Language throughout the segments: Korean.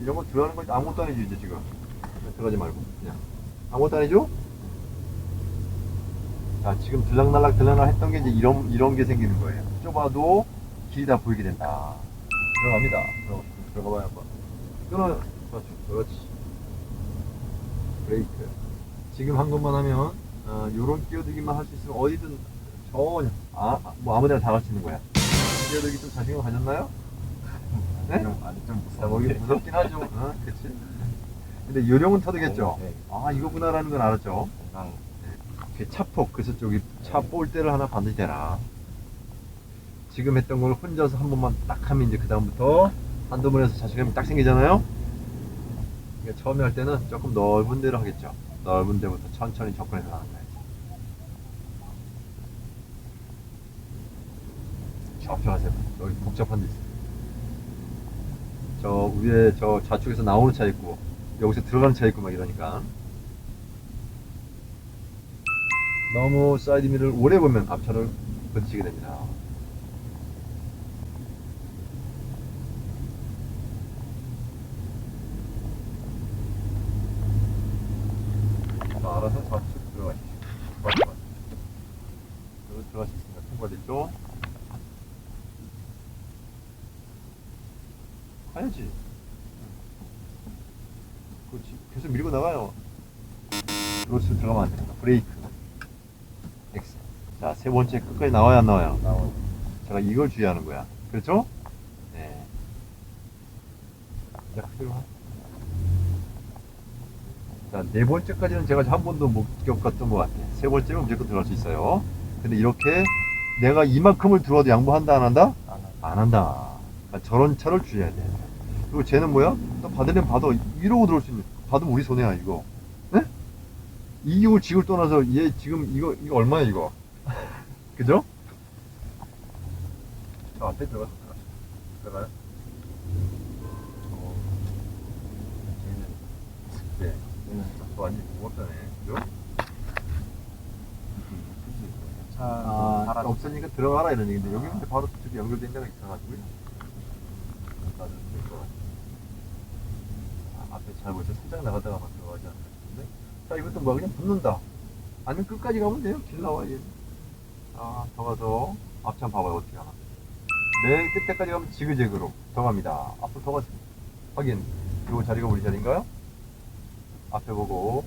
이런 거 들어가는 거 아무것도 안 해줘 이제 지금. 들어가지 말고 그냥. 아무것도 안 해줘? 자 지금 들락날락 들락날락 했던 게 이제 이런 이런 게 생기는 거예요. 좁아도 길이 다 보이게 된다. 들어갑니다. 들어, 들어가 봐요 한번. 끊어요 그렇지 그렇지. 브레이크. 지금 한 것만 하면 어, 요런 끼어들기만 할 수 있으면 어디든 전혀 아, 뭐 아무데나 다 갈 수 있는 거야. 끼어들기 좀 자신감 가졌나요? 네? 좀, 아니 좀 자, 거기 무서운데. 무섭긴 하죠. 어, 그치. 근데 요령은 터득했죠. 네. 아, 이거구나라는 건 알았죠. 건강. 그 차폭, 그래서 저기 차 볼대를 하나 반드시 대라. 지금 했던 걸 혼자서 한 번만 딱 하면 이제 그다음부터 한두 번에서 자신감이 딱 생기잖아요. 그러니까 처음에 할 때는 조금 넓은 데로 하겠죠. 넓은 데부터 천천히 접근해서 나가는 거야지. 접촉하세요. 여기 복잡한 데 있어요. 저 위에 저 좌측에서 나오는 차 있고 여기서 들어가는 차 있고 막 이러니까 너무 사이드 미러를 오래 보면 앞차를 부딪히게 됩니다. 자, 알아서 좌측 들어가시죠. 맞죠, 맞죠. 여기 들어갈 수 있습니다. 통과됐죠? 가야지. 그렇지. 계속 밀고 나가요. 로스 들어가면 안 됩니다. 브레이크. X. 자, 세 번째 끝까지 나와야 안 나와요? 나와. 제가 이걸 주의하는 거야. 그렇죠? 네. 자, 그대로 하. 자, 네 번째까지는 제가 한 번도 못 겪었던 것 같아요. 세 번째는 무조건 들어갈 수 있어요. 근데 이렇게 내가 이만큼을 들어도 양보한다, 안 한다? 안 와. 안 한다. 그러니까 저런 차를 주의해야 돼. 그리고 쟤는 뭐야? 또 받으려면 받아. 이러고 들어올 수 있는. 받으면 우리 손해야, 이거. 네? 이기고 지고 떠나서 얘 지금 이거, 이거 얼마야, 이거? 그죠? 저 앞에 들어가서. 들어가요? 어. 쟤는, 네. 얘는 또 완전히 무겁다네. 그죠? 차 아. 없으니까 들어가라 이런 얘기인데 여기 근데 바로 저기 연결된 데가 있어가지고요. 아, 앞에 잘 보세요. 살짝 나가다가 막 들어가지 않나 싶은데. 자, 이것도 뭐 그냥 붙는다. 아니면 끝까지 가면 돼요. 길 나와, 얘. 아, 더 가서 한번 봐봐요. 어떻게 하나. 맨 끝에까지 가면 지그재그로 더 갑니다. 앞으로 더 가세요. 확인. 요 자리가 우리 자리인가요? 앞에 보고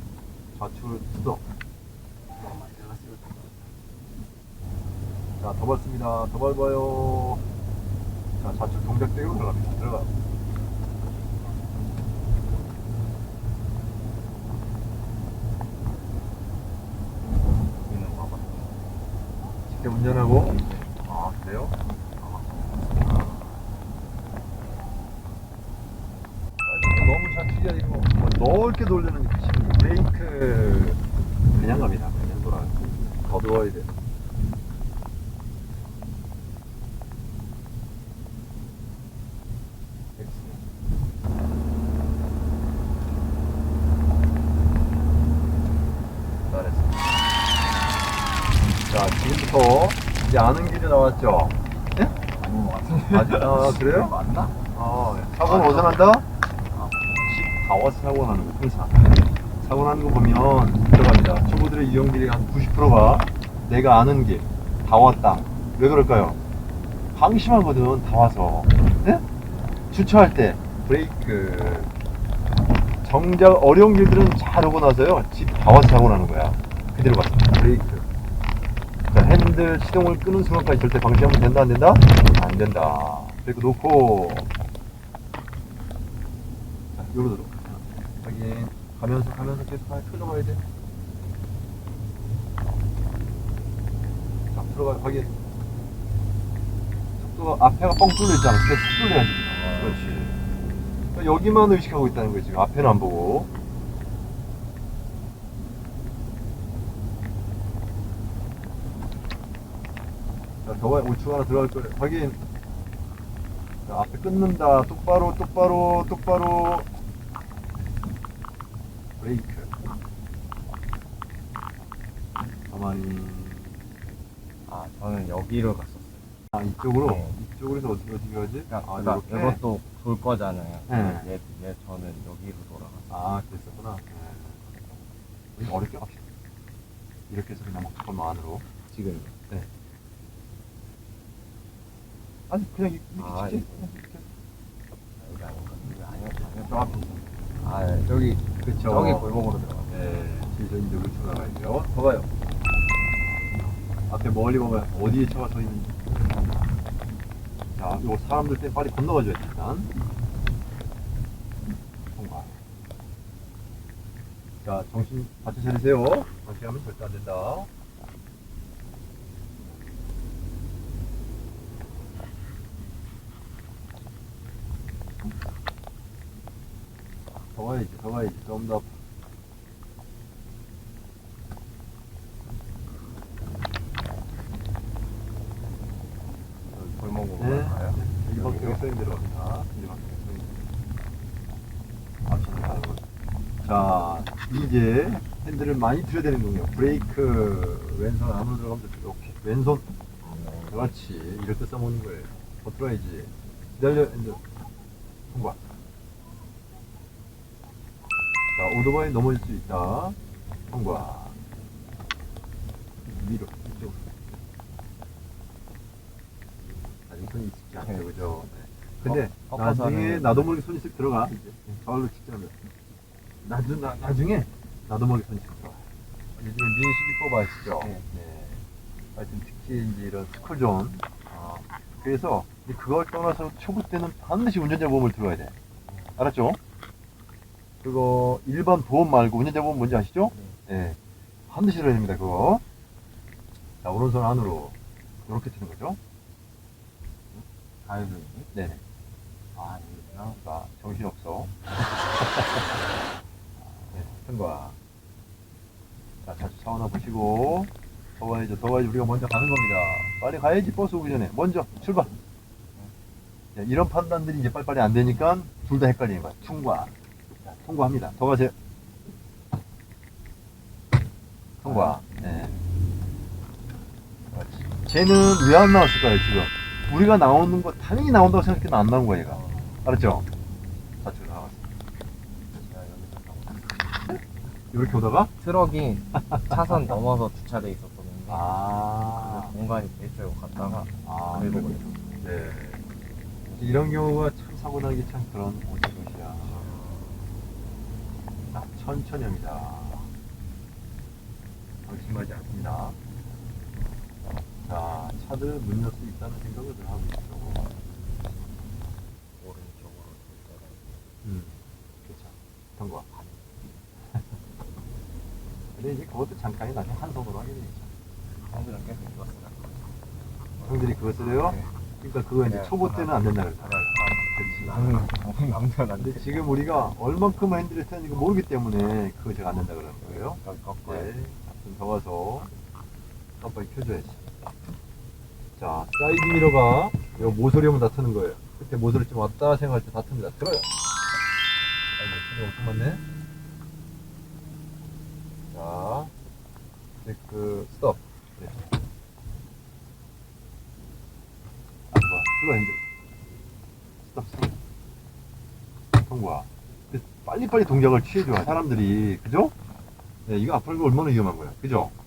좌측으로 수동. 너무 많이 들어갔어요. 자, 더 밟습니다. 더 밟아요. 자, 좌측 동작대로 들어갑니다. 들어가. 여기는 봐봐. 직접 운전하고. 아, 그래요? 아, 너무 좌측이 아니고, 뭐 넓게 돌리는 지금 브레이크. 그냥 갑니다. 그냥 돌아요. 더 들어와야 돼. 잘했어. 자, 지금부터 이제 아는 길이 나왔죠? 예? 아닌 것 같은데. 아직, 아, 그래요? 맞나? 어, 사고는 어디서 난다? 다 와서 사고 나는 거, 항상. 사고 나는 거 보면 들어갑니다. 초보들의 유형들이 한 90%가 내가 아는 길, 다 왔다. 왜 그럴까요? 방심하거든, 다 와서. 네? 주차할 때, 브레이크. 정작 어려운 길들은 잘 오고 나서요, 집다 와서 사고 나는 거야. 그대로 갔습니다. 브레이크. 자, 핸들 시동을 끄는 순간까지 절대 방심하면 된다, 안 된다? 안 된다. 브레이크 놓고, 자, 요로 들어. 확인. 가면서, 가면서 계속 가, 흘러가야 돼. 자, 들어가, 확인. 속도가, 앞에가 뻥 뚫려 있잖아. 그때 툭 뚫려야지. 그렇지. 그러니까 여기만 의식하고 있다는 거지. 앞에는 안 보고. 자, 더 우측 하나 들어갈 거예요. 확인. 자, 앞에 끊는다. 똑바로, 똑바로, 똑바로. 브레이크. 가만히. 아, 저는 여기로 갔었어요. 아, 이쪽으로? 네. 이쪽. 이쪽으로 해서 어떻게 어떻게 하지? 그러니까, 아, 그러니까 이렇게? 이것도 돌 거잖아요. 네. 얘, 얘 저는 여기로 돌아가. 아, 그랬었구나. 네. 우리 어렵게 갑시다. 이렇게 해서 그냥 목적만 안으로. 지금. 아니, 그냥 이- 이렇게 아. 이거. 여기 아닌가? 여기 아니요? 아니요? 저 앞에. 아, 예. 저기, 그쵸. 저기 골목으로 들어가. 네, 지금 이제 우리 쳐나가야 돼요. 봐봐요. 앞에 멀리 보면 어디에 차가 서 있는지. 자, 요 사람들 때 빨리 건너가줘야 돼, 일단. 통과. 자, 정신 바쳐 차리세요. 방치하면 절대 안 된다. 더 가야지. 좀 더. 골목으로 네. 갈까요? 이 방향에 서인 들어갑니다. 이 방향에 서인. 앞서는 가는 거. 자, 이제 핸들을 많이 들여야 되는군요. 브레이크, 왼손 안으로 들어가면 돼. 이렇게. 왼손. 그렇지. 때 써먹는 거예요. 더 들어야지. 기다려, 핸들. 통과. 자, 오토바이 넘어질 수 있다. 통과. 위로, 이쪽으로. 아직 손이 익숙지 않죠, 네. 그죠? 네. 근데 꺾- 꺾어서 나중에 하는 나도 모르게 손이 쓱 들어가. 이제 가을로 직전하면. 나중, 나, 나중에 나도 모르게 손이 쓱 들어가. 요즘에 민식이법 아시죠? 네. 네. 하여튼 특히 이제 이런 스쿨존. 어, 그래서 이제 그걸 떠나서 초보 때는 반드시 운전자 보험을 들어야 돼. 알았죠? 그거 일반 보험 말고 운전자 보험 뭔지 아시죠? 네. 반드시 들어야 됩니다, 그거. 자, 오른손 안으로. 이렇게 트는 거죠? 있니? 네네. 아, 여기구나. 나 정신없어. 네, 통과. 자, 자주 사우나 보시고, 더 가야죠, 더 가야지. 우리가 먼저 가는 겁니다. 빨리 가야지, 버스 오기 전에. 먼저, 출발. 네, 이런 판단들이 이제 빨리빨리 안 되니까 둘 다 헷갈리는 거야. 통과. 자, 통과합니다. 더 가세요. 통과. 네. 쟤는 왜 안 나왔을까요, 지금? 우리가 나오는 거 당연히 나온다고 생각해도 안 나온 거야, 얘가. 알았죠? 좌측으로 나왔어. 이렇게 오다가? 트럭이 차선 넘어서 주차돼 있었거든요. 아, 공간이 있어요. 갔다가 아, 그리고 그렇군요. 네. 이런 경우가 참 사고 게참 그런 오지 것이야. 자, 천천히 합니다. 방심하지 않습니다. 자, 차들 문 열 수 있다는 생각을 늘 하고 있죠. 오른쪽으로 돌더라고요. 음, 그쵸. 통과. 근데 이제 그것도 잠깐이 나중에 한 손으로 하게 되죠. 형들은 계속 쓰나? 형들이 그것을 해요? 네. 그러니까 그거 이제 네, 초보 때는 안 된다 그랬잖아. 나는 너무 남편 안 근데 돼. 지금 우리가 얼만큼 핸들을 타는지 모르기 때문에 그거 제가 안 된다 그러는 거예요. 꺾어야 네. 돼. 좀더 가서 깜빡이 켜줘야지. 자, 사이드 미러가 요 모서리 오면 다 트는 거예요. 그때 모서리 좀 왔다 생각할 때 다 틉니다. 들어요. 아이고, 손이 엄청 많네. 자, 브레이크 스톱. 네. 슬로 핸들. 스톱, 스톱. 통과. 빨리빨리 동작을 취해줘야 사람들이, 그죠? 네, 이거 앞으로 얼마나 위험한 거야. 그죠? 네,